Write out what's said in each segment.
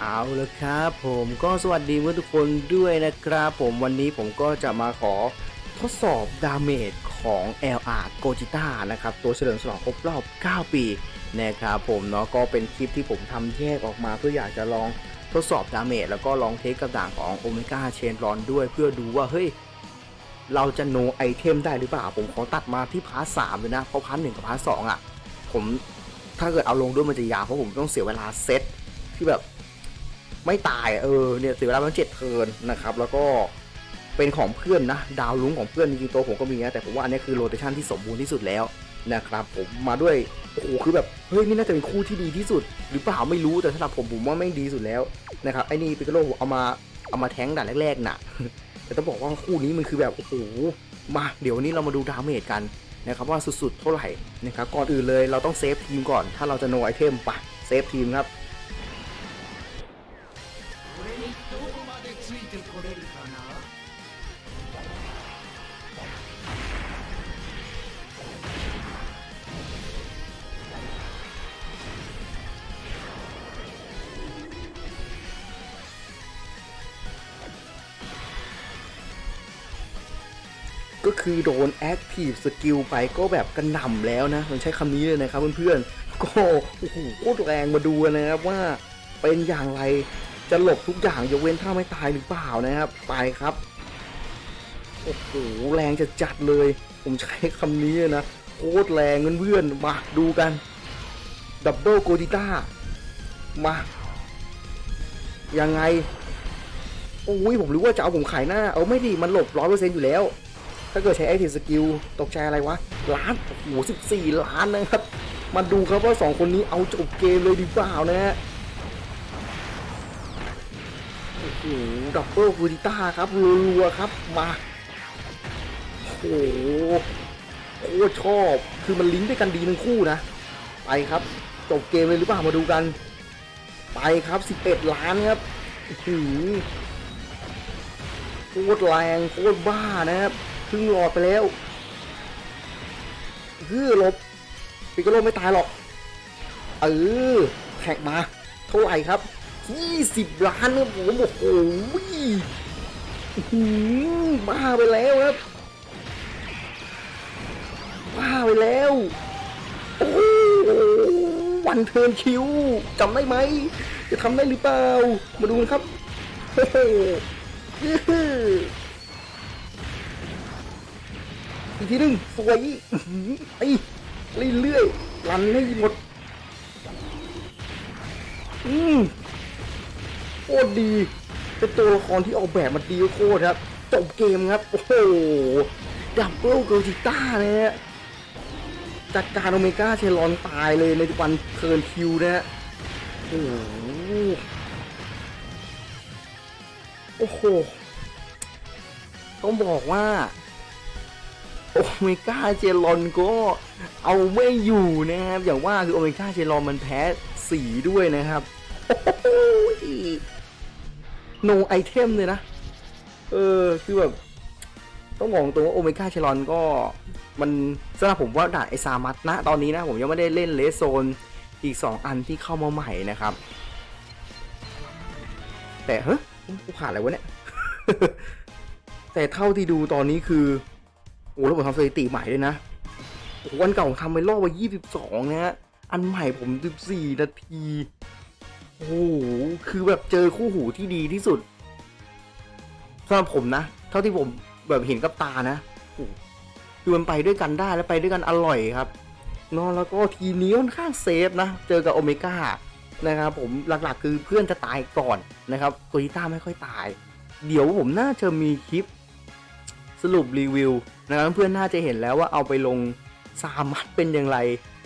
เอาละครับผมก็สวัสดีเพื่อนทุกคนด้วยนะครับผมวันนี้ผมก็จะมาขอทดสอบดาเมจของ LR g o j i t a นะครับ ตัวเฉลิมฉลองครบรอบ 9 ปีนะครับผมเนาะก็เป็นคลิปที่ผมทำแยกออกมาเพื่ออยากจะลองทดสอบดาเมจแล้วก็ลองเทสกับด่างของ Omega Chain r o n ด้วยเพื่อดูว่าเฮ้ยเราจะโนไอเทมได้หรือเปล่า ผมขอตัดมาที่พาร์ทสามเลยนะ เพราะพาร์ทหนึ่งกับพาร์ทสองอะ ผมถ้าเกิดเอาลงด้วยมันจะยาวเพราะผมต้องเสียเวลาเซตที่แบบ ไม่ตายเออเนี่ยเสียเวลาประมเจ็ดเทิร์นนะครับ แล้วก็เป็นของเพื่อนนะ ดาวลุ้งของเพื่อนจริงๆตัวผมก็มีนะแต่ผมว่าอันนี้คือโรเตชันที่สมบูรณ์ที่สุดแล้วนะครับผมมาด้วยโอ้โหคือแบบเฮ้ยนี่น่าจะเป็นคู่ที่ดีที่สุด หรือเปล่าไม่รู้แต่สำหรับผมผมว่าไม่ดีสุดแล้วนะครับไอ้นี่ปิกโลเอามาเอามาแทงด่านแรกๆน่ะ แต่ต้องบอกว่าคู่นี้มันคือแบบโอ้โหมาเดี๋ยวนนี้เรามาดูดาเมจกันนะครับว่าสุดๆเท่าไหร่นะครับก่อนอื่นเลยเราต้องเซฟทีมก่อน ถ้าเราจะโนไอเทมปะเซฟทีมครับ ก็คือโดน Active Skill ไปก็แบบกระหน่ำแล้วนะผมใช้คำนี้เลยนะครับเพื่อนๆก็โอ้โหโคตรแรงมาดูนะครับว่าเป็นอย่างไรจะหลบทุกอย่างยกเว้นถ้าไม่ตายหรือเปล่านะครับไปครับโอ้โหแรงจะจัดเลย ผมใช้คำนี้นะโคตรแรงเพื่อนๆมาดูกันดับเบิลโกดิต้ามายังไงโอ้ยผมรู้ว่าจะเอาผมขายหน้า เอาไม่ดีมันหลบร้อยเปอร์เซ็นต์อยู่แล้ว ถ้าเกิดใช้ไอทีสกิลตกใจอะไรวะ ล้าน โอ้โหสิบสี่ล้านนะครับ มาดูครับว่าสองคนนี้เอาจบเกมเลยดีเปล่านะฮะ โอ้โห ดับเบิลฟูดิต้าครับรัวๆครับ มา โอ้โหโคตรชอบ คือมันลิงก์ด้วยกันดีทั้งคู่นะ ไปครับ จบเกมเลยหรือเปล่า มาดูกัน ไปครับ 11 ล้านครับอื้อหือโคตรแรง โคตรบ้านะครับ ครึ่งหลอดไปแล้วเฮ้อลบปิกาโลไม่ตายหรอก เออแท็กมา เท่าไหร่ครับ20ล้านครับผมโอ้โหอื้อหือบ้าไปแล้วครับบ้าไปแล้วโอ้วันเทิร์นคิวจำได้ไหม จะทำได้หรือเปล่า มาดูกันครับโอ้ อีกทีหนึงสวยไอ้เรื่อยๆรันให้หมด อืมโคตรดี เป็นตัวละครที่ออกแบบมาดีโคตรครับ จบเกมครับ โอ้โห ดับเบิลเกอร์จิต้าเนี่ยฮะจัดการโอเมก้าเชลอนตายเลยในวันเทิร์นคิวนะฮะ โอ้โห โอ้โห ต้องบอกว่า โอเมก้าเชลอนก็เอาไม่อยู่นะครับ อย่างว่าคือโอเมก้าเชลอนมันแพ้สีด้วยนะครับโอ้โหโนไอเทมเลยนะ เออ คือแบบ ต้องบอกตรงว่าโอเมก้าเชลอนก็มันสำหรับผมว่าด่านไอซามัตนะ ตอนนี้นะ ผมยังไม่ได้เล่นเลสโซนอีก 2 อันที่เข้ามาใหม่นะครับ แต่เฮ้ยกูขาดอะไรวะเนี่ย แต่เท่าที่ดูตอนนี้คือ โอ้แล้วผมทำสถิติใหม่ด้วยนะโอ้วันเก่าผมทำไปรอบว่า22นะฮะอันใหม่ผม 14 นาที โอ้โหคือแบบเจอคู่หูที่ดีที่สุดสำหรับผมนะ เท่าที่ผมแบบเห็นกับตานะโอ้คือมันไปด้วยกันได้และไปด้วยกันอร่อยครับนอะแล้วก็ทีนี้ค่อนข้างเซฟนะ เจอกับโอเมก้านะครับผมหลักๆคือเพื่อนจะตายก่อนนะครับโกดิต้าไม่ค่อยตาย เดี๋ยวผมน่าจะมีคลิป สรุปรีวิวนะครับเพื่อนน่าจะเห็นแล้วว่าเอาไปลงซามัดเป็นอย่างไร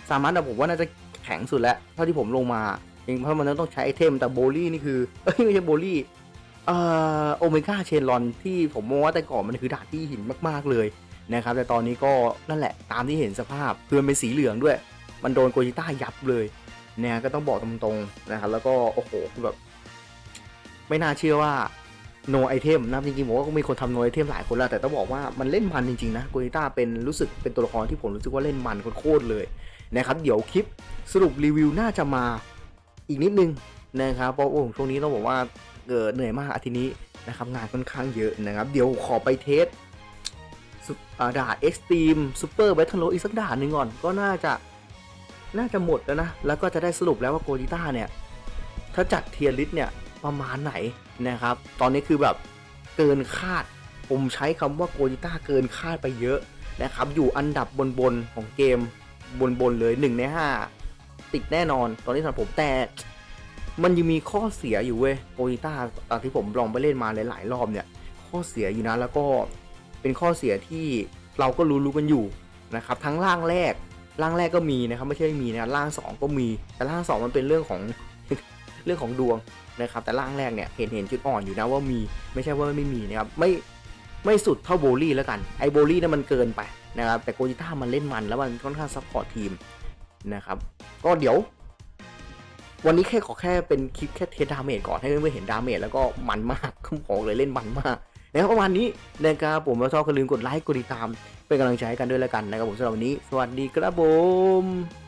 ซามัดอะผมว่าน่าจะแข็งสุดแล้วเท่าที่ผมลงมาเองเพราะมันต้องใช้ไอเทมแต่โบลี่นี่คือเอ้ยไม่ใช่โบลี่เอ่อโอเมก้าเชนลอนที่ผมมองว่าแต่ก่อนมันคือดานที่หินมากๆเลยนะครับแต่ตอนนี้ก็นั่นแหละตามที่เห็นสภาพเพื่อนเป็นสีเหลืองด้วย มันโดนโกจิต้ายับเลยเนี่ยก็ต้องบอกตรงๆนะครับแล้วก็โอ้โหคือแบบไม่น่าเชื่อว่า no item นะจริงๆผมว่าก็มีคนทำ no item หลายคนแล้ว แต่ต้องบอกว่ามันเล่นมันจริง ๆ นะโกนิต้าเป็นรู้สึกเป็นตัวละครที่ผมรู้สึกว่าเล่นมันโคตรเลยนะครับเดี๋ยวคลิปสรุปรีวิวน่าจะมาอีกนิดนึงนะครับเพราะโอ้ช่วงนี้ต้องบอกว่าเเหนื่อยมากอาทิตย์นี้นะครับงานค่อนข้างเยอะนะครับ เดี๋ยวขอไปเทสซุปอ่าด่าเอ็กซ์ตรีมซูเปอร์แบทเทิลอีกสักด่านหนึ่งก่อนก็น่าจะน่าจะหมดแล้วนะ แล้วก็จะได้สรุปแล้วว่าโกดิต้าเนี่ย ถ้าจัดเทียร์ลิสเนี่ย ประมาณไหนนะครับ ตอนนี้คือแบบเกินคาด ผมใช้คำว่าโกดิต้าเกินคาดไปเยอะนะครับ อยู่อันดับบนๆของเกมบนๆเลย1ใน5 ติดแน่นอน ตอนนี้สำหรับผมแต่มันยังมีข้อเสียอยู่เว้ยโกดิต้าตอนที่ผมลองไปเล่นมาหลายๆรอบเนี่ย ข้อเสียอยู่นะแล้วก็เป็นข้อเสียที่เราก็รู้รู้กันอยู่นะครับ ทั้งร่างแรกร่างแรกก็มีนะครับ ไม่ใช่ไม่มีนะร่างสองก็มี แต่ร่างสองมันเป็นเรื่องของ เรื่องของดวงนะครับแต่ร่างแรกเนี่ยเห็นเห็นจุดอ่อนอยู่นะว่ามีไม่ใช่ว่าไม่มีนะครับไม่ไม่สุดเท่าโบลี่แล้วกันไอโบลี่นั่นมันเกินไปนะครับแต่โกจิต้ามันเล่นมันแล้วมันค่อนข้างซัพพอร์ตทีมนะครับก็เดี๋ยว วันนี้แค่ขอแค่เป็นคลิปแค่เทสดาเมจก่อนให้เพื่อนๆเห็นดาเมจแล้วก็มันมากก็บอกเลยเล่นมันมากนะครับประมาณนี้นะครับผมแล้วชอบก็ลืมกดไลค์กดติดตามเป็นกำลังใจให้กันด้วยแล้วกันนะครับผมสำหรับวันนี้ สวัสดีครับผม